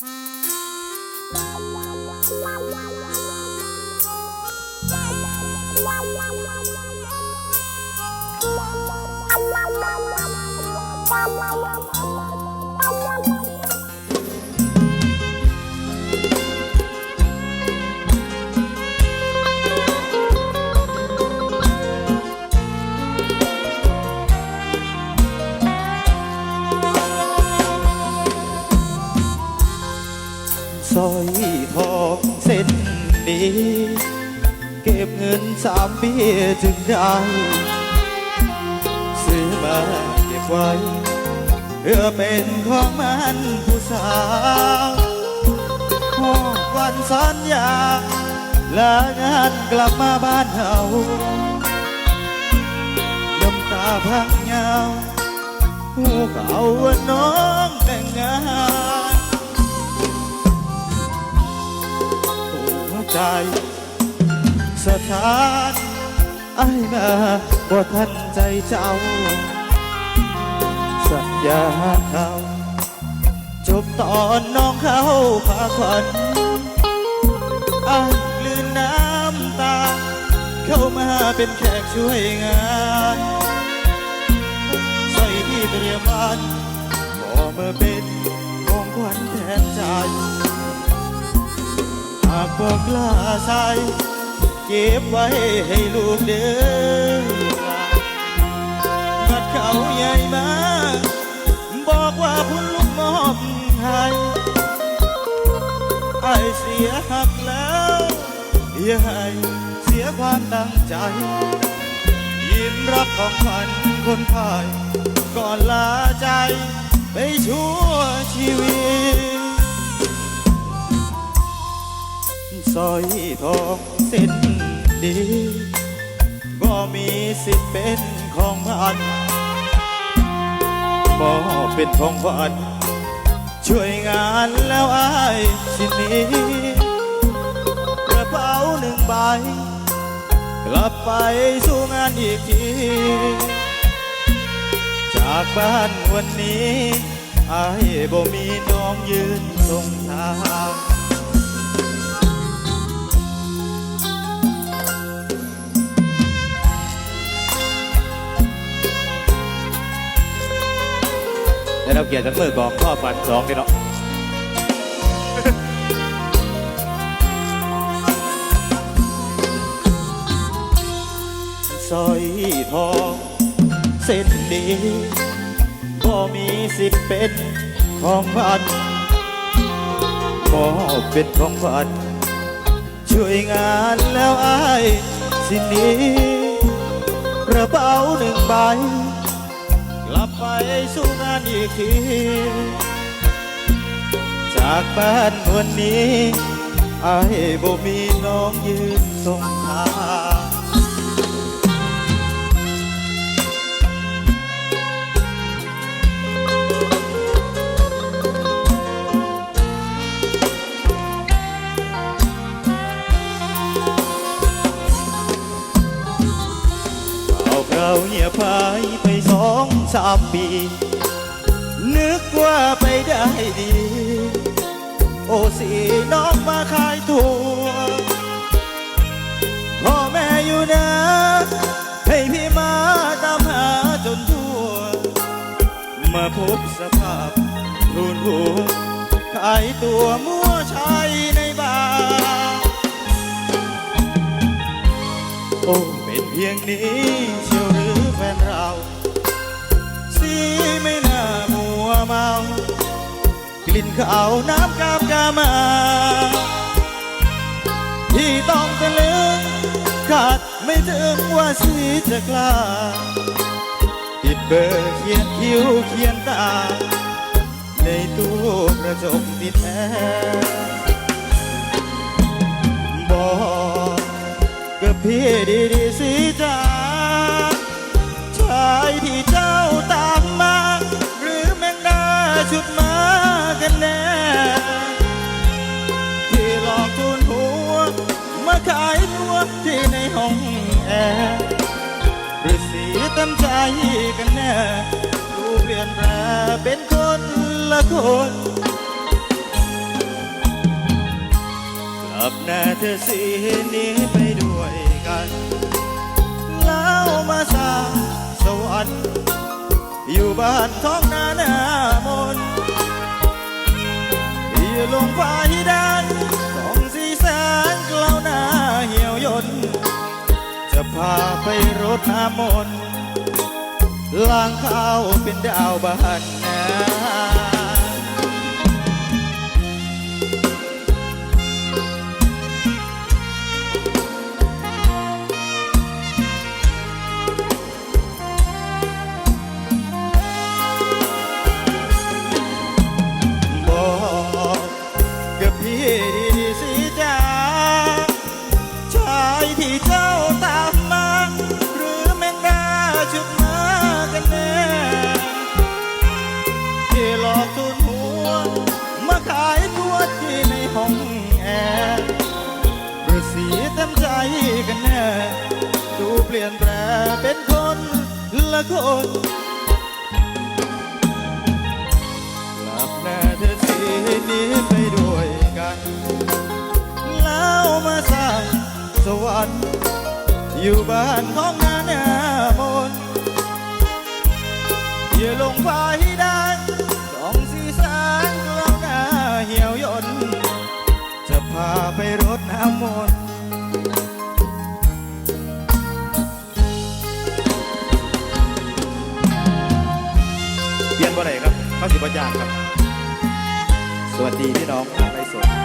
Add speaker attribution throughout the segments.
Speaker 1: ส ปีจึงได้ซื้อมาเก็บไว้เพื่อเป็นของมันผู้สาวพอวันสัญญาลางานกลับมาบ้านเฮาน้ำตาพังยาวผู้เขาว่าน้องแต่งงานหัวใจสถาน อ้ายมาบ่ทันใจเจ้า สัญญาเขาจบตอนน้องเขาพาขวัญอ้ายลืนน้ำตา เข้ามาเป็นแขกช่วยงานใส่ที่เตรียมบ้านขอมาเป็นของขวัญแทนใจ หากบอกกล้าใส่ เก็บไว้ให้ลูกเด้อบัดเขาใหญ่มา บอกว่าคุณลูกมอบให้ไอเสียหักแล้วอย่าให้เสียความตั้งใจ ยิ้มรับของขวัญคนพาย ก่อนลาใจไปชั่วชีวิต อยทองเส้นดีบ่มีสิทธิ์เป็นของพันบ่เป็นของฝันช่วยงานแล้วอายสิหนี้กระเป๋าหนึ่งใบกลับไปสู่งานอีกที จากบ้านวันนี้อายบ่มีน้องยืนตรงทาง
Speaker 2: ได้รับเกียรติจากมือกองพ่อฝันสองเนาะ
Speaker 1: สร้อยทองเส้นดีบ่มีสิทธิ์เป็นของพันบ่เป็นของพันช่วยงานแล้วอายสิหนี้กระเป๋าหนึ่งใบ ไปสู่งานอีกที จากบ้านวันนี้ไอายบ่มีน้องยืนส่งทางเอาเราเงียบหายไป สามปี นึกว่าไปได้ดี โอ้สีน้องมาขายตัวพ่อแม่อยู่นะ ให้พี่มาตามหาจนทั่ว มาพบสภาพทุนหัวขายตัวมั่วชายในบาร์โอ้ เป็นเพียงนี้เชียว สีไม่น่ามัวเมากลิ่นข้าวน้ำกามกามาที่ต้องตะลึงขาดไม่ถึงว่าสีจะกล้าติดเบอร์เขียนคิ้วเขียนตา ในตู้กระจกติดแอร์บอกกับพี่ดีๆสิจ้า มาขายตัวที่ในห้องแอร์หรือสีเต็มใจกันแน่ดูเปลี่ยนแปลเป็นคนละคนกลับหน้าเธอสีนี้ไปด้วยกัน แล้วมาสางสวรรค์อยู่บ้านท้องนาหน้ามนอยู่ลงฟ้ ดน้ำมนต์ล้างข้าวเป็นดาวบ้านนา ละคนหลับหน้าเธอสีนี้ไปด้วยกัน แล้วมาสร้างสวรรค์อยู่บ้านของนาหน้ามนอย่าลงไปได้สองสีสานกลางหน้าเหี่ยวยนจะพาไปรดน้ำมนต์
Speaker 2: ครับเขายากครับ สวัสดีพี่น้องไปสด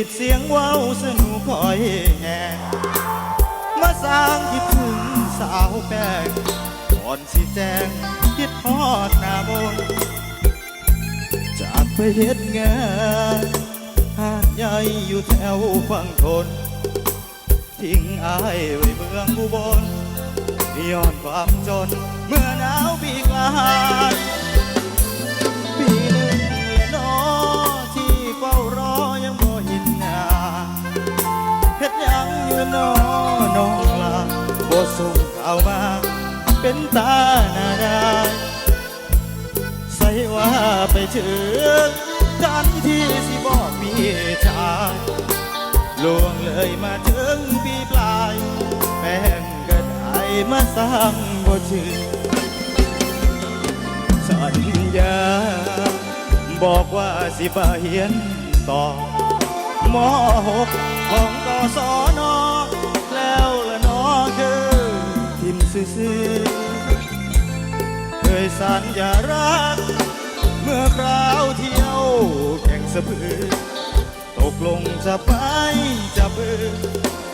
Speaker 1: จีบเสียงว้าวสนุกคอยแห่มาสร้างคิดถึงสาวแป้งก่อนสิแจ้งคิดฮอดหน้ามนจากไปเฮ็ดงานหาดใหญ่อยู่แถวฝั่งทน ทิ้งอายไว้เมืองอุบลย้อนความจนเมื่อหนาวปีกลายปีน ส่งข่าวมา เป็นตาหน้าได้ใส่ว่าไปถึงกันที่สิบอกมีชายลวงเลยมาถึงปีปลายแป้งก็ได้มาสร้างบ่ชื่อสัญญา บอกว่าสิบาเฮียนต่อมหกของกศน ทิมซื่อเคยสัญญารัก เมื่อคราวเที่ยวแข่งสะพือ ตกลงจะไปจะเบือ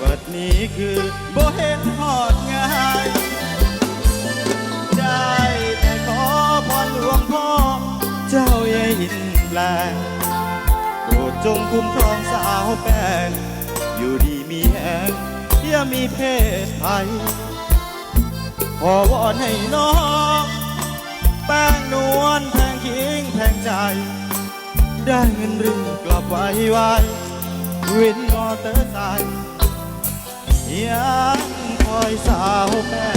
Speaker 1: บัดนี้คือบ่เห็นหอดง่ายได้แต่ขอพรหลวงพ่อ เจ้าอย่าหินแปลงโปรดจงคุ้มครองสาวแป้งอยู่ดีมีแหงอย่ามีเพศภัย ขอวอนให้น้องแป้งนวลแพงคิงแพงใจ ได้เงินรึงกลับไว้ไว้วินมอเตอร์ไซค์ยังคอยสาวแม่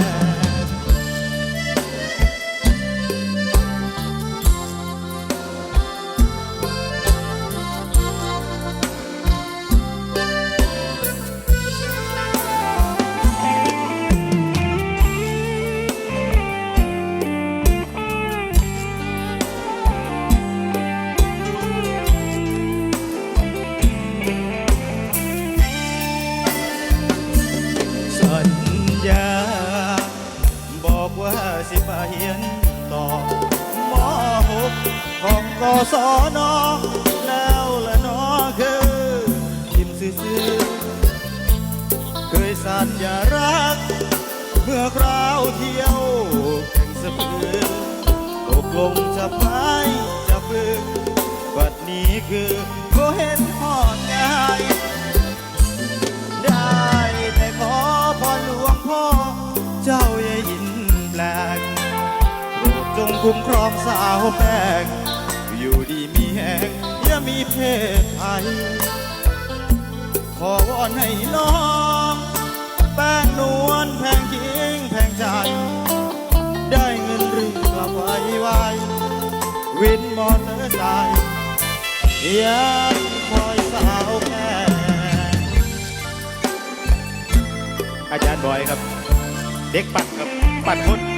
Speaker 1: คือทิมซื่อยสัญญารัก เมื่อคราวเที่ยวแข่งสะพือตกลงจะไปจะฟื้นบัดนี้คือก็เห็นหอดง่ายได้แต่ขอพรหลวงพ่อ เจ้าอย่ายินแปลกโปรดจงคุ้มครองสาวแป้งอยู่ดีมีแหงอย่ามีเพศภัยขอวอนให้น้อง แป้งนวลแพงคิงแพงใจ ได้เงินเรือไว้ไววินมอเตอร์ไซค์ยังคอยสาวแป้ง
Speaker 2: อาจารย์บอยครับ เด็กปัดครับปั่นคน